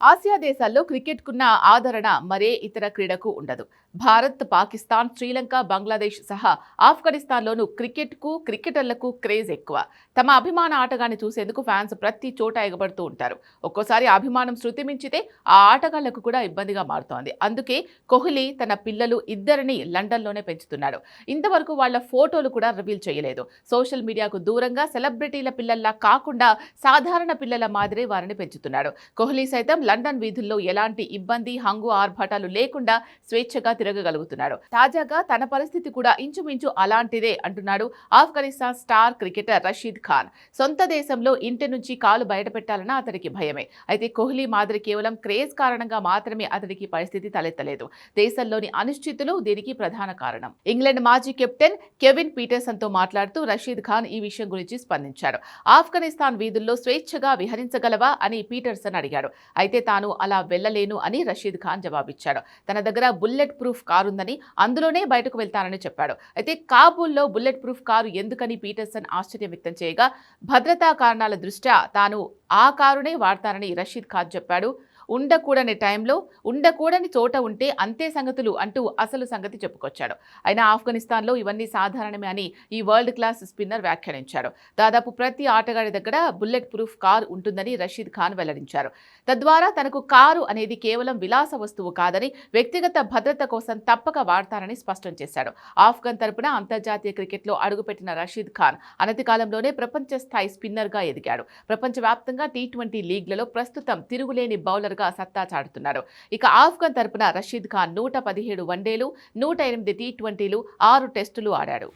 Asia దేశాల్లో క్రికెట్కున్న ఆదరణ మరే ఇతర క్రీడకు ఉండదు. భారత్ పాకిస్తాన్ శ్రీలంక బంగ్లాదేశ్ సహా ఆఫ్ఘనిస్తాన్లోనూ క్రికెట్కు క్రికెటర్లకు క్రేజ్ ఎక్కువ. తమ అభిమాన ఆటగాన్ని చూసేందుకు ఫ్యాన్స్ ప్రతి చోట ఎగబడుతూ ఉంటారు. ఒక్కోసారి అభిమానం శృతి మించితే ఆ ఆటగాళ్ళకు కూడా ఇబ్బందిగా మారుతోంది. అందుకే కోహ్లీ తన పిల్లలు ఇద్దరిని లండన్లోనే పెంచుతున్నాడు. ఇంతవరకు వాళ్ళ ఫోటోలు కూడా రివీల్ చేయలేదు. సోషల్ మీడియాకు దూరంగా సెలబ్రిటీల పిల్లల్లా కాకుండా సాధారణ పిల్లల మాదిరే వారిని పెంచుతున్నాడు. కోహ్లీ సైతం లండన్ వీధుల్లో ఎలాంటి ఇబ్బంది హంగు ఆర్భాటాలు లేకుండా స్వేచ్ఛగా తిరగగలుగుతున్నాడు తాజాగా తన పరిస్థితి కూడా ఇంచుమించు అలాంటిదే అంటున్నాడు ఆఫ్ఘనిస్తాన్ స్టార్ క్రికెటర్ రషీద్ ఖాన్. సొంత దేశంలో ఇంటి నుంచి కాలు బయటపెట్టాలన్న అతడికి భయమే. అయితే కోహ్లీ మాదిరి కేవలం క్రేజ్ కారణంగా మాత్రమే అతడికి పరిస్థితి తలెత్తలేదు. దేశంలోని అనిశ్చితులు దీనికి ప్రధాన కారణం. ఇంగ్లాండ్ మాజీ కెప్టెన్ కెవిన్ పీటర్సన్తో మాట్లాడుతూ రషీద్ ఖాన్ ఈ విషయం గురించి స్పందించాడు ఆఫ్ఘనిస్తాన్ వీధుల్లో స్వేచ్ఛగా విహరించగలవా అని పీటర్సన్ అడిగాడు. అయితే తాను అలా వెళ్ళలేను అని రషీద్ ఖాన్ జవాబిచ్చాడు. తన దగ్గర బుల్లెట్ ప్రూఫ్ కారు ఉందని అందులోనే బయటకు వెళ్తానని చెప్పాడు. అయితే కాబూల్లో బుల్లెట్ ప్రూఫ్ కారు ఎందుకని పీటర్సన్ ఆశ్చర్యం వ్యక్తం చేయగా భద్రతా కారణాల దృష్ట్యా తాను ఆ కారునే వాడతానని రషీద్ ఖాన్ చెప్పాడు. ఉండకూడని టైంలో ఉండకూడని చోట ఉంటే అంతే సంగతులు అంటూ అసలు సంగతి చెప్పుకొచ్చాడు. అయినా ఆఫ్ఘనిస్తాన్లో ఇవన్నీ సాధారణమే అని ఈ వరల్డ్ క్లాస్ స్పిన్నర్ వ్యాఖ్యానించాడు దాదాపు ప్రతి ఆటగాడి దగ్గర బుల్లెట్ ప్రూఫ్ కారు ఉంటుందని రషీద్ ఖాన్ వెల్లడించారు. తద్వారా తనకు కారు అనేది కేవలం విలాస వస్తువు కాదని వ్యక్తిగత భద్రత కోసం తప్పక వాడతారని స్పష్టం చేశాడు. ఆఫ్ఘన్ తరపున అంతర్జాతీయ క్రికెట్లో అడుగుపెట్టిన రషీద్ ఖాన్ అనతి కాలంలోనే ప్రపంచ స్థాయి స్పిన్నర్గా ఎదిగాడు. ప్రపంచవ్యాప్తంగా టీ ట్వంటీ లీగ్లలో ప్రస్తుతం తిరుగులేని బౌలర్ బౌలర్గా సత్తా చాటుతున్నారు. ఇక ఆఫ్ఘన్ తరపున రషీద్ ఖాన్ నూట పదిహేడు వన్డేలు నూట ఎనిమిది టీ ట్వంటీలు ఆరు టెస్టులు ఆడాడు.